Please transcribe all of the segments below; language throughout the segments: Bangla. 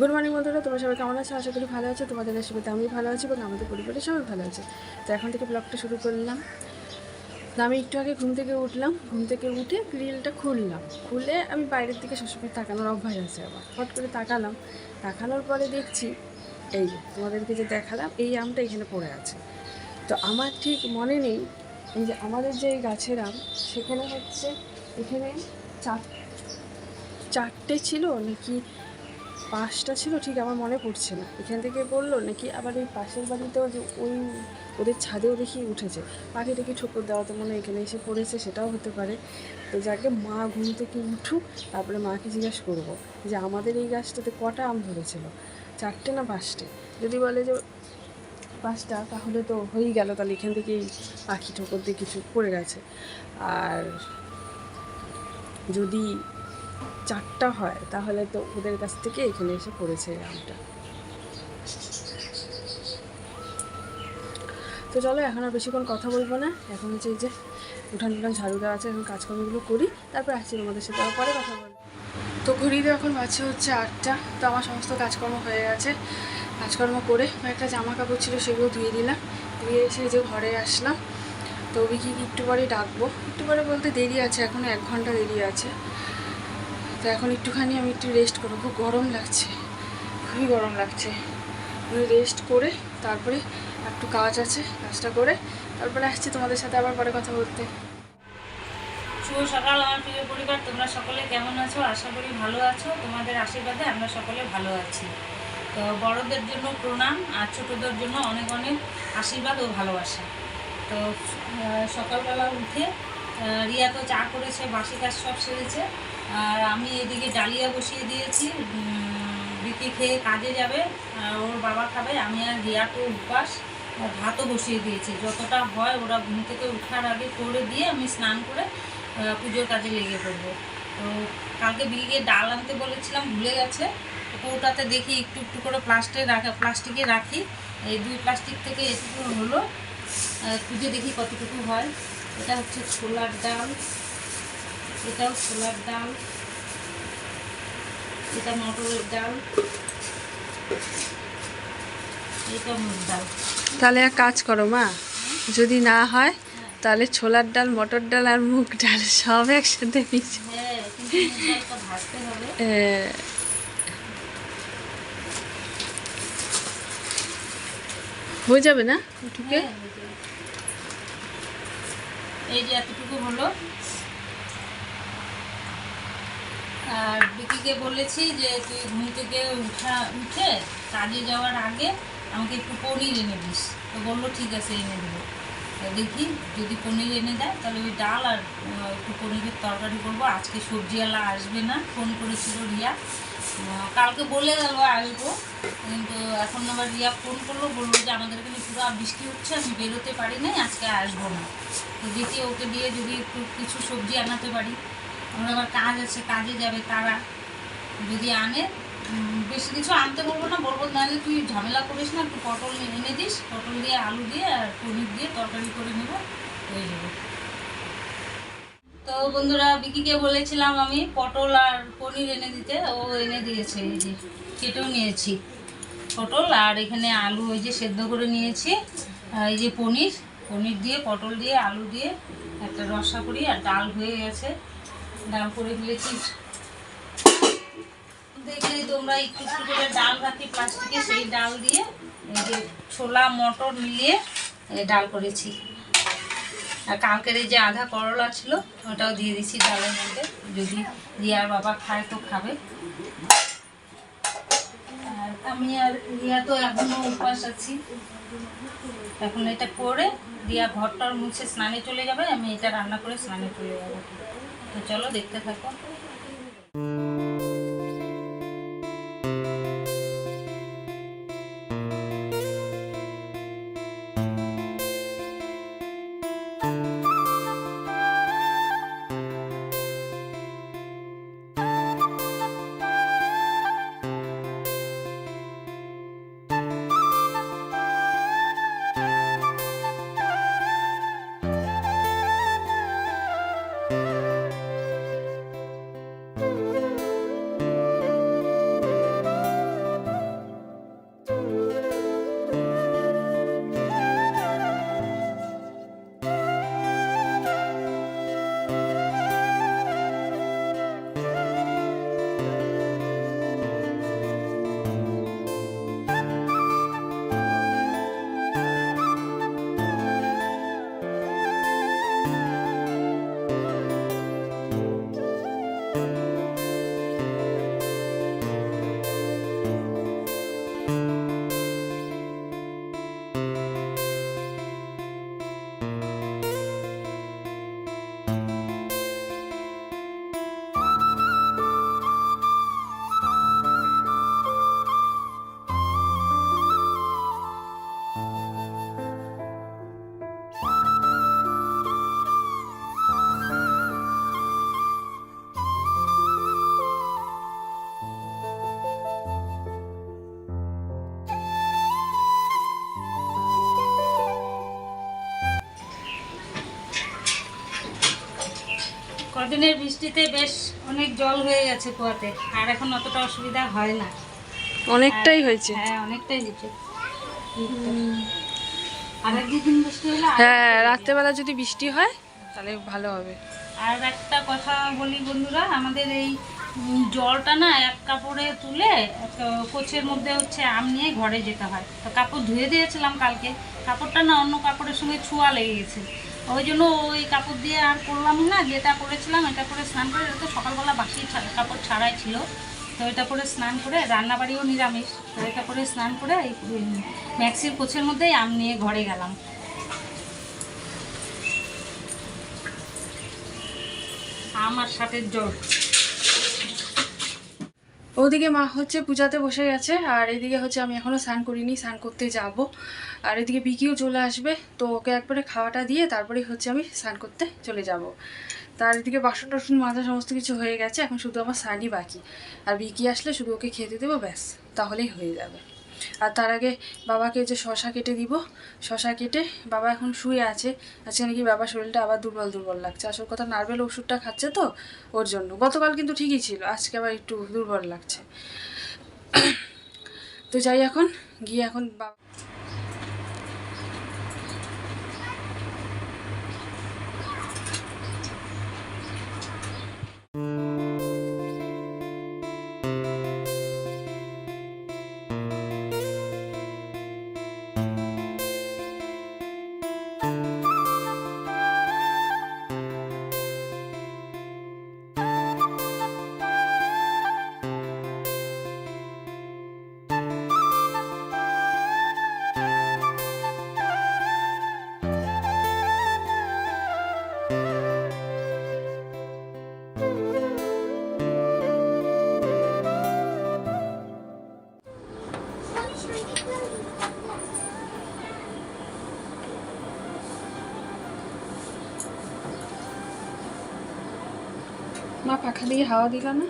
গুড মর্নিং বন্ধুরা, তোমরা সবাই কেমন আছো? আশা করি ভালো আছো। তোমাদের আশীর্বাদে আমি ভালো আছি এবং আমাদের পরিবারের সবাই ভালো আছে। তো এখন থেকে ব্লগটা শুরু করলাম। তো আমি একটু আগে ঘুম থেকে উঠলাম। ঘুম থেকে উঠে গ্রিলটা খুললাম। খুলে আমি বাইরের দিকে সবসময় তাকানোর অভ্যাস আছে আবার। হট করে তাকালাম। তাকানোর পরে দেখছি, এই তোমাদেরকে যে দেখালাম, এই আমটা এখানে পড়ে আছে। তো আমার ঠিক মনে নেই, এই যে আমাদের যে গাছের আম, সেখানে হচ্ছে এখানে চার, চারটে ছিল নাকি পাঁচটা ছিল ঠিক আমার মনে পড়ছে না। এখান থেকে বলল নাকি আবার ওই পাশের বাড়িতেও যে ওই ওদের ছাদেও দেখি উঠেছে। পাখি দেখি ঠোকর দেওয়া তো মনে হয় এখানে এসে পড়েছে, সেটাও হতে পারে। তো যাকে মা ঘুম থেকে উঠুক, তারপরে মাকে জিজ্ঞেস করব যে আমাদের এই গাছটাতে কটা আম ধরেছিল? চারটে না পাঁচটে? যদি বলে যে পাঁচটা, তাহলে তো হয়েই গেল, তাহলে এখান থেকেই পাখি ঠোকর দিয়ে কিছু পড়ে গেছে। আর যদি চারটা হয়, তাহলে তো ওদের কাছ থেকে এখানে এসে পড়েছে আমটা। তো চলো, এখন আর বেশিক্ষণ কথা বলব না। এখন হচ্ছে এই যে উঠান উঠান ঝাড়ু দেওয়া আছে, এখন কাজকর্মগুলো করি। তারপর আসছি তোমাদের সাথে পরে কথা বলব। তো ঘড়িতে এখন বাজছে হচ্ছে আটটা, তো আমার সমস্ত কাজকর্ম হয়ে গেছে। কাজকর্ম করে কয়েকটা জামা কাপড় ছিল, সেগুলো ধুয়ে দিলাম ধুয়ে এসে যে ঘরে আসলাম। তো বিকি একটু পরে ডাকবো। একটু পরে বলতে দেরি আছে এখনও এক ঘণ্টা দেরি আছে। তো এখন একটুখানি আমি একটু রেস্ট করব। খুব গরম লাগছে। খুবই গরম লাগছে। আমি রেস্ট করে তারপরে একটু কাজ আছে, কাজটা করে তারপরে আসছি তোমাদের সাথে আবার পরে কথা বলতে। শুভ সকাল, আমার প্রিয় পরিবার। তোমরা সকলে কেমন আছো? আশা করি ভালো আছো। তোমাদের আশীর্বাদে আমরা সকলে ভালো আছি। তো বড়দের জন্য প্রণাম আর ছোটদের জন্য অনেক অনেক আশীর্বাদ ও ভালোবাসা। তো সকালবেলা উঠে রিয়া তো চা করেছে, বাসি কাজ সব সেরেছে। আর আমি এদিকে ডালিয়া বসিয়ে দিয়েছি বিকি খেয়ে কাজে যাবে ওর বাবা খাবে, আমি আর রিয়া তো উপাস ভাতও বসিয়ে দিয়েছি। যতটা হয় ওরা ঘুম থেকে ওঠার আগে করে দিয়ে আমি স্নান করে পুজোর কাজে লেগে পড়ব। তো কালকে বিয়ে ডাল আনতে বলেছিলাম, ভুলে গেছে। ওটাতে দেখি, একটু একটু করে প্লাস্টিকে রাখা প্লাস্টিকে রাখি। এই দুই প্লাস্টিক থেকে এটুকু হলো। খুঁজে দেখি কতটুকু হয়। এটা হচ্ছে ছোলার ডাল। এটাও ছোলার ডাল। এটা মটরের ডাল। এটা মুগ ডাল। তাহলে এক কাজ করো মা। যদি না হয় তাহলে ছোলার ডাল মটর ডাল আর মুগ ডাল সব একসাথে মিশে। হ্যাঁ হয়ে যাবে না? হ্যাঁ, এই যে এতটুকু হলো। আর বিকিকে বলেছি যে, তুই ঘুম থেকে উঠা, উঠে কাজে যাওয়ার আগে আমাকে একটু পনির এনে দিস। তো বলল, ঠিক আছে, এনে দেবো। দেখি যদি পনির এনে দেয়, তাহলে ওই ডাল আর একটু পনিরের তরকারি করব। আজকে সবজিওয়ালা আসবে না, ফোন করেছিল রিয়া। কালকে বলে গেল আসব। কিন্তু এখন আবার রিয়া ফোন করল, বলল যে আমাদের এখানে পুরো বৃষ্টি হচ্ছে, আমি বেরোতে পারি নাই, আজকে আসব না। তো দেখি ওকে দিয়ে যদি একটু কিছু সবজি আনাতে পারি। আমার আবার কাজ আছে, কাজে যাবে তারা। যদি আনে বেশি কিছু আনতে বলব না, বলব নাহলে তুই ঝামেলা করিস না, একটু পটল এনে দিস, পটল দিয়ে আলু দিয়ে আর পনির দিয়ে তরকারি করে নেব, হয়ে যাবে। তো বন্ধুরা, বিকিকে বলেছিলাম আমি পটল আর পনির এনে দিতে। ও এনে দিয়েছে, এই যে কেটেও নিয়েছি পটল। আর এখানে আলু ওই যে সেদ্ধ করে নিয়েছি এই যে পনির। পনির দিয়ে, পটল দিয়ে, আলু দিয়ে একটা রসা করি, আর ডাল হয়ে গেছে। ডাল করে ফেলেছি। দেখলেই তোমরা একটু একটু করে ডাল রাখি প্লাস্টিকে, সেই ডাল দিয়ে এই যে ছোলা, মটর মিলিয়ে ডাল করেছি। আর কালকের এই যে আধা করলা ছিল, ওটাও দিয়ে দিচ্ছি ডালের মধ্যে। যদি রিয়ার বাবা খায়, তো খাবে। আর আমি আর রিয়া তো এখনও উপাস আছি। এখন এটা করে রিয়া ঘরটার মুছে স্নানে চলে যাবে, আমি এটা রান্না করে স্নানে চলে যাব। তো চলো, দেখতে থাকো। কদিনের বৃষ্টিতে বেশ অনেক জল হয়ে গেছে কুয়াতে আর এখন অতটা অসুবিধা হয় না। অনেকটাই হয়েছে। হ্যাঁ অনেকটাই হয়েছে। হ্যাঁ রাত্রেবেলা যদি বৃষ্টি হয় তাহলে ভালো হবে। আর একটা কথা বলি বন্ধুরা আমাদের এই জলটা না এক কাপড়ে তুলে কোচের মধ্যে হচ্ছে আম নিয়ে ঘরে যেতে হয়। তো কাপড় ধুয়ে দিয়েছিলাম কালকে কাপড়টা না অন্য কাপড়ের সঙ্গে ছোঁয়া লেগে গেছে। ওই জন্য ওই কাপড় দিয়ে আর করলাম না যেটা করেছিলাম এটা করে স্নান করে তো সকালবেলা বাসি কাপড় ছাড়াই ছিল। তো এটা করে স্নান করে, রান্নাবাড়িও নিরামিষ, তো এটা করে স্নান করে এই ম্যাক্সির কোচের মধ্যেই আম নিয়ে ঘরে গেলাম। আমার সাথের জল ওদিকে মা হচ্ছে পূজাতে বসে গেছে, আর এদিকে হচ্ছে আমি এখনও স্নান করিনি, স্নান করতে যাব। আর এদিকে বিকিও চলে আসবে, তো ওকে একবারে খাওয়াটা দিয়ে তারপরে হচ্ছে আমি স্নান করতে চলে যাব। তার এদিকে বাসন টাসন, মাথা সমস্ত কিছু হয়ে গেছে, এখন শুধু আমার স্নানই বাকি। আর বিকি আসলে শুধু ওকে খেতে দেবো, ব্যাস, তাহলেই হয়ে যাবে। আর তার আগে বাবাকে যে শশা কেটে দিব, শশা কেটে বাবা এখন শুয়ে আছে। আজকে নাকি বাবার শরীরটা আবার দুর্বল দুর্বল লাগছে। আসল কথা নার্ভেল ওষুধটা খাচ্ছে তো ওর জন্য। গতকাল কিন্তু ঠিকই ছিল, আজকে আবার একটু দুর্বল লাগছে। তো যাই এখন, গিয়ে এখন বাবা মা পাখা দিয়ে হাওয়া দিল না?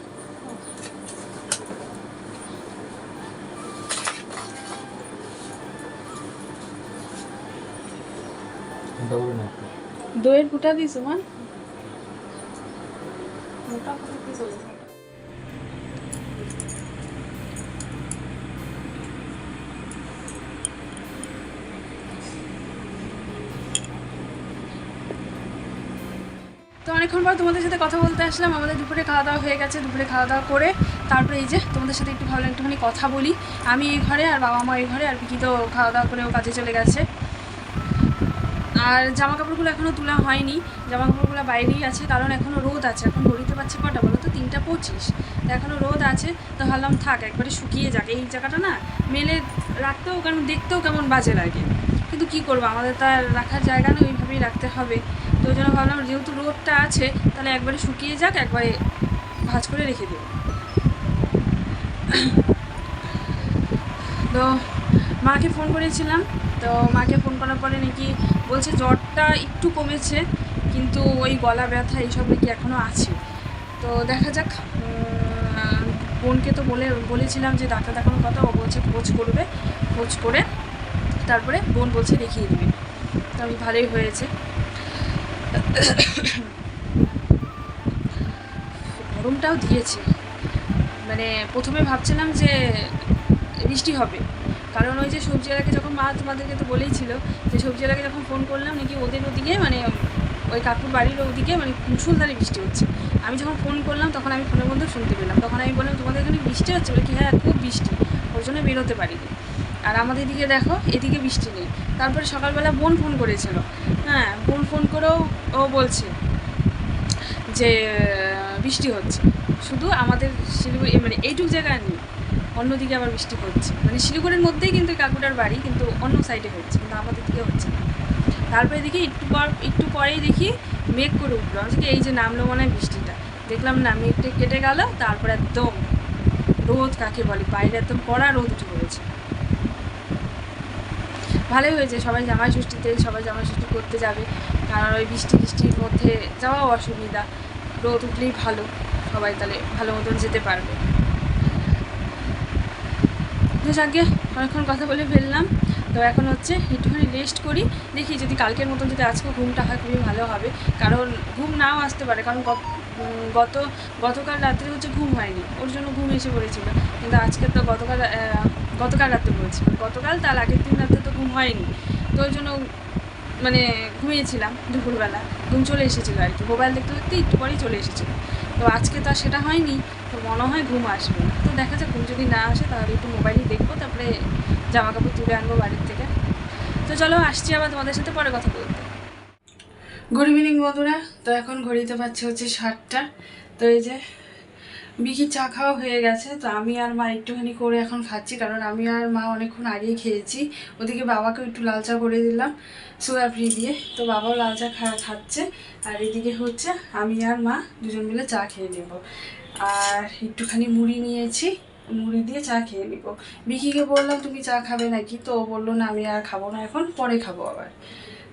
দইয়ের ফুটা দিছো মা? অনেকক্ষণ পর তোমাদের সাথে কথা বলতে আসলাম। আমাদের দুপুরে খাওয়া দাওয়া হয়ে গেছে, দুপুরে খাওয়া দাওয়া করে তারপরে এই যে তোমাদের সাথে একটু ভাবলাম একটুখানি কথা বলি। আমি এই ঘরে আর বাবা মা এই ঘরে আর বিকি তো খাওয়া দাওয়া করে ও কাজে চলে গেছে। আর জামা কাপড়গুলো এখনও তোলা হয়নি। জামা কাপড়গুলো বাইরেই আছে, কারণ এখনও রোদ আছে। এখন ঘড়িতে পাচ্ছে কটা বলো তো? তিনটা পঁচিশ। তো এখনও রোদ আছে, তো ভাবলাম থাক, একবারে শুকিয়ে যাক। এই জায়গাটা না মেলে রাখতেও কারণ দেখতেও কেমন বাজে লাগে। কিন্তু কি করব? আমাদের তো আর রাখার জায়গা না ওইভাবেই রাখতে হবে। তো ওই জন্য ভাবলাম, যেহেতু রোদটা আছে, তাহলে একবারে শুকিয়ে যাক, একবারে ভাজ করে রেখে দেবো। তো মাকে ফোন করেছিলাম, তো মাকে ফোন করার পরে নাকি বলছে জ্বরটা একটু কমেছে, কিন্তু ওই গলা ব্যথা এইসব নাকি এখনও আছে। তো দেখা যাক বোনকে তো বলে, বলেছিলাম যে ডাক্তার দেখানোর কথা, ও বলছে খোঁজ করবে, খোঁজ করে তারপরে বোন বলছে দেখিয়ে দেবে। তো আমি ভালোই হয়েছে। গরমটাও দিয়েছে। মানে প্রথমে ভাবছিলাম যে বৃষ্টি হবে। কারণ ওই যে সবজিওয়ালাকে যখন মা তোমাদেরকে তো বলেই ছিল, যে সবজিওয়ালাকে যখন ফোন করলাম, নাকি ওদের ওদিকে মানে ওই কাকুর বাড়ির ওদিকে মানে মুসুলধারে বৃষ্টি হচ্ছে। আমি যখন ফোন করলাম, তখন আমি ফোনের মধ্যে শুনতে পেলাম। তখন আমি বললাম, তোমাদের এখানে বৃষ্টি হচ্ছে? বলে কি হ্যাঁ খুব বৃষ্টি। ওর জন্য বেরোতে পারিনি। আর আমাদের দিকে দেখো, এদিকে বৃষ্টি নেই। তারপরে সকালবেলা বোন ফোন করেছিল। হ্যাঁ বোন ফোন করেও ও বলছে যে বৃষ্টি হচ্ছে। শুধু আমাদের শিলিগুড়ি মানে এইটুক জায়গায় নেই, অন্যদিকে আবার বৃষ্টি হচ্ছে। মানে শিলিগুড়ির মধ্যেই কিন্তু কাকুটার বাড়ি, কিন্তু অন্য সাইডে হচ্ছে, কিন্তু আমাদের দিকে হচ্ছে না। তারপরে দেখি একটু পর, একটু পরেই দেখি মেঘ করে উঠল। আমি এই যে নামলো মনে হয় বৃষ্টিটা। দেখলাম না, মেঘটা কেটে গেল, তারপরে একদম রোদ, কাকে বলে, বাইরে একদম কড়া রোদ উঠে পড়েছে। ভালোই হয়েছে, সবাই জামাই ষষ্ঠীতে, সবাই জামাই ষষ্ঠী করতে যাবে। কারণ ওই বৃষ্টি বৃষ্টির মধ্যে যাওয়াও অসুবিধা। রোদ উঠলেই ভালো, সবাই তাহলে ভালো মতন যেতে পারবে। তো যাকে অনেকক্ষণ কথা বলে ফেললাম, তো এখন হচ্ছে একটুখানি রেস্ট করি। দেখি যদি কালকের মতন যদি আজকে ঘুমটা হয়, খুবই ভালো হবে। কারণ ঘুম নাও আসতে পারে, কারণ গত- গতকাল রাত্রে হচ্ছে ঘুম হয়নি। ওর জন্য ঘুম এসে পড়েছিল। কিন্তু আজকে তো গতকাল গতকাল রাত্রে বলছি গতকাল তার আগের দিন রাত্রে তো ঘুম হয়নি। তো ওই জন্য মানে ঘুমিয়েছিলাম দুপুরবেলা। ঘুম চলে এসেছিল আর কি। মোবাইল দেখতে দেখতে একটু পরেই চলে এসেছিল। তো আজকে তো আর সেটা হয়নি। তো মনে হয় ঘুম আসবে। তো দেখা যাক, ঘুম যদি না আসে তাহলে একটু মোবাইলই দেখব। তারপরে জামা কাপড় তুলে আনব বাড়ির থেকে। তো চলো, আসছি আবার তোমাদের সাথে পরে কথা বলতে। গুড ইভিনিং বন্ধুরা। তো এখন ঘড়িতে পাচ্ছে হচ্ছে সাতটা। তো এই যে বিকি চা খাওয়া হয়ে গেছে। তো আমি আর মা একটুখানি করে এখন খাচ্ছি, কারণ আমি আর মা অনেকক্ষণ আগেই খেয়েছি। ওদিকে বাবাকেও একটু লাল চা করে দিলাম সুগার ফ্রি দিয়ে। তো বাবাও লাল চা খাচ্ছে। আর এদিকে হচ্ছে আমি আর মা দুজন মিলে চা খেয়ে নেব। আর একটুখানি মুড়ি নিয়েছি। মুড়ি দিয়ে চা খেয়ে নিব। বিকিকে বললাম, তুমি চা খাবে নাকি? তো বলল, না, আমি আর খাব না এখন, পরে খাব আবার।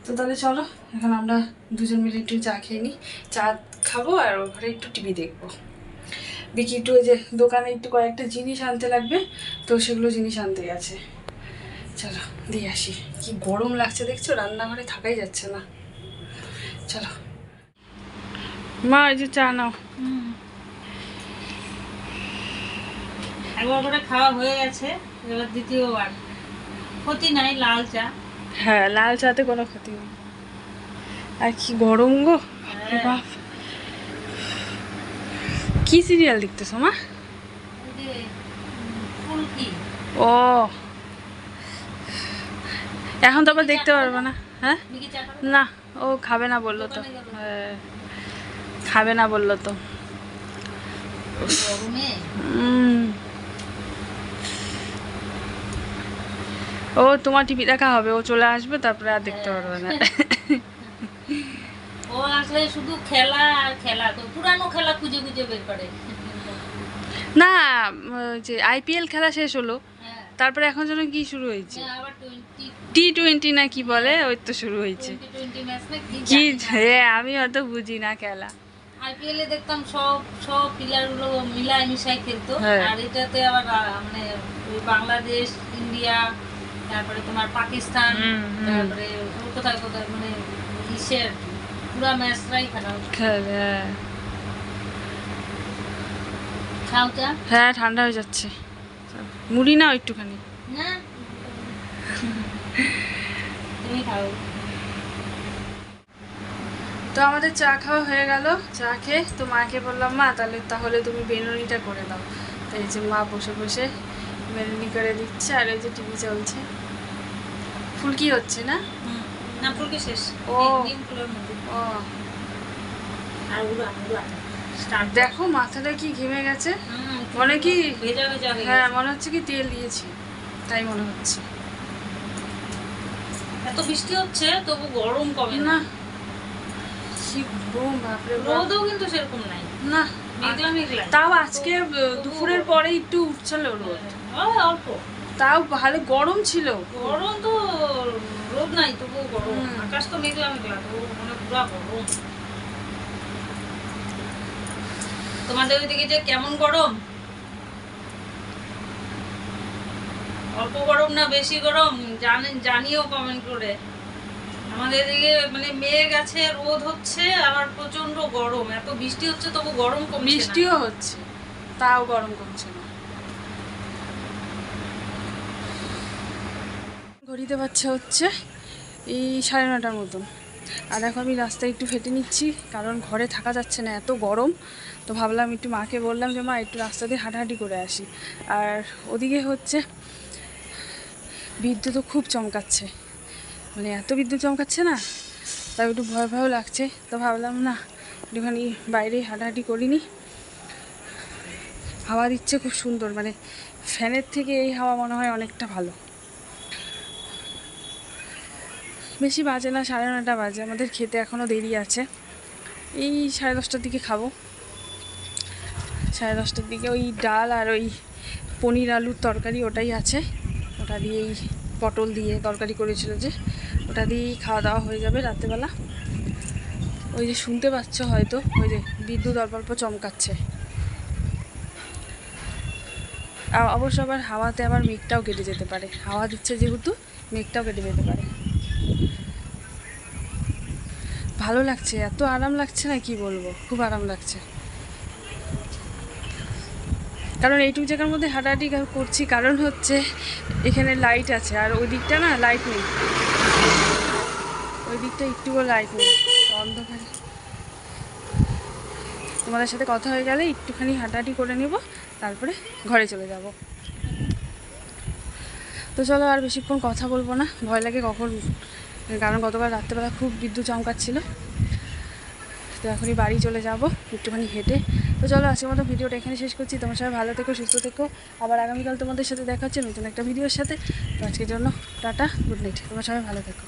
তো তাহলে চলো, এখন আমরা দুজন মিলে একটু চা খেয়ে নিই চা খাব আর ও ঘরে একটু টিভি দেখব। বিকি একটু ওই যে দোকানে একটু কয়েকটা জিনিস আনতে লাগবে, তো সেগুলো জিনিস আনতে গেছে চলো, দিয়ে আসি। কি গরম লাগছে দেখছ? রান্নাঘরে থাকাই যাচ্ছে না। চলো। মা, এই যে চা নাও। একবার খাওয়া হয়ে গেছে, এবার দ্বিতীয়বার। ক্ষতি নাই, লাল চা। হ্যাঁ লাল চাতে কোনো ক্ষতি নেই আর কি গরম গো হ্যাঁ। বাপ। কি সিরিয়াল দেখতেছো মা? ওই যে, উম, ফুলকি। ও। এখন তো আবার দেখতে পারব না হ্যাঁ? না ও খাবে না বলল তো। হ্যাঁ খাবে না বলল তো। গরমে? ও তোমার টিভি দেখা হবে ও চলে আসবে তারপরে আর দেখতে পারবে না। ও আসলে শুধু খেলা আর খেলা তো পুরানো খেলা খুঁজে খুঁজে বের করে। না যে আইপিএল খেলা শেষ হলো হ্যাঁ। তারপরে এখন যেন কি শুরু হয়েছে? হ্যাঁ, আবার টি টোয়েন্টি না কি বলে ওই তো শুরু হয়েছে। কি হ্যাঁ আমি অত বুঝি না খেলা। আইপিএল এ দেখতাম সব সব প্লেয়ারগুলো মিলায় মিশাই খেলতো হ্যাঁ। আর এটাতে আবার মানে বাংলাদেশ ইন্ডিয়া তারপরে তোমার পাকিস্তান। তারপরে কোথায় কোথায় মানে ইসের পুরা ম্যাচটাই খেলা হ্যাঁ। খাও চা হ্যাঁ ঠান্ডা হয়ে যাচ্ছে। মুড়ি নাও একটুখানি। না? তুমি খাও। তো আমাদের চা খাওয়া হয়ে গেল। চা খেয়ে তো মাকে বললাম মা তাহলে তাহলে তুমি বেনুনিটা করে দাও। তো এই যে মা বসে বসে বেনুনি করে দিচ্ছে আর এই যে টিভি চলছে। ফুলকি হচ্ছে না। না ফুলকি শেষ? ও। ও। দেখো মাথাটা কি ঘেমে গেছে? মনে কি হয়ে মনে হচ্ছে কি তেল দিয়েছি তাই মনে হচ্ছে। এত বৃষ্টি হচ্ছে তবু গরম কমে না। কি গরম বাপরে রোদও কিন্তু সেরকম নাই। না তাও আজকে দুপুরের পরে একটু উঠছিল রোদ। অল্প। তাও ভালো গরম ছিল। গরম তো রোদ নাই তবু গরম। আকাশ তো মেঘলা মেঘলা তো মানে পুরা গরম। তোমাদের ওইদিকে যে কেমন গরম? অল্প গরম না বেশি গরম? জানেন জানিও কমেন্ট করে। আমাদের এদিকে মানে মেঘ আছে রোদ হচ্ছে আবার প্রচণ্ড গরম। এত বৃষ্টি হচ্ছে তবু গরম কমছে বৃষ্টিও হচ্ছে তাও গরম কমছে না। ঘড়িতে পাচ্ছে হচ্ছে এই সাড়ে নটার মতন। আর দেখো আমি রাস্তায় একটু ফেটে নিচ্ছি, কারণ ঘরে থাকা যাচ্ছে না, এত গরম। তো ভাবলাম একটু মাকে বললাম যে, মা, একটু রাস্তা দিয়ে হাঁটাহাঁটি করে আসি। আর ওদিকে হচ্ছে বিদ্যুৎও খুব চমকাচ্ছে। মানে এত বিদ্যুৎ চমকাচ্ছে না তাই একটু ভয় ভয়ও লাগছে। তো ভাবলাম, না, একটুখানি বাইরে হাঁটাহাঁটি করিনি। হাওয়া দিচ্ছে খুব সুন্দর মানে ফ্যানের থেকে এই হাওয়া মনে হয় অনেকটা ভালো। বেশি বাজে না, সাড়ে নটা বাজে। আমাদের খেতে এখনও দেরি আছে। এই সাড়ে দশটার দিকে খাব। সাড়ে দশটার দিকে ওই ডাল আর ওই পনির আলুর তরকারি ওটাই আছে। ওটা দিয়েই পটল দিয়ে তরকারি করেছিল যে, ওটা দিয়েই খাওয়া দাওয়া হয়ে যাবে রাত্রেবেলা। ওই যে শুনতে পাচ্ছ হয়তো, ওই যে বিদ্যুৎ অল্প অল্প চমকাচ্ছে অবশ্য আবার হাওয়াতে আবার মেঘটাও কেটে যেতে পারে। হাওয়া দিচ্ছে যেহেতু, মেঘটাও কেটে যেতে পারে। ভালো লাগছে, এত আরাম লাগছে না কি বলব? খুব আরাম লাগছে। কারণ এইটুকু জায়গার মধ্যে হাঁটাহাঁটি করছি, কারণ হচ্ছে এখানে লাইট আছে, আর ওই দিকটা না লাইট নেই। ওই দিকটা একটুও লাইট নেই অন্ধকারে। তোমাদের সাথে কথা হয়ে গেলে একটুখানি হাঁটাহাঁটি করে নেব, তারপরে ঘরে চলে যাব। তো চলো আর বেশিক্ষণ কথা বলব না, ভয় লাগে কখন কারণ গতকাল রাত্রেবেলা খুব বিদ্যুৎ চমকাচ্ছিল। তো এখনই বাড়ি চলে যাব, একটুখানি হেঁটে। তো চলো, আজকের মতো ভিডিওটা এখানে শেষ করছি। তোমার সবাই ভালো থেকো, সুস্থ থেকো। আবার আগামীকাল তোমাদের সাথে দেখা হচ্ছে নতুন একটা ভিডিওর সাথে। তো আজকের জন্য টাটা, গুড নাইট। তোমার সবাই ভালো থেকো।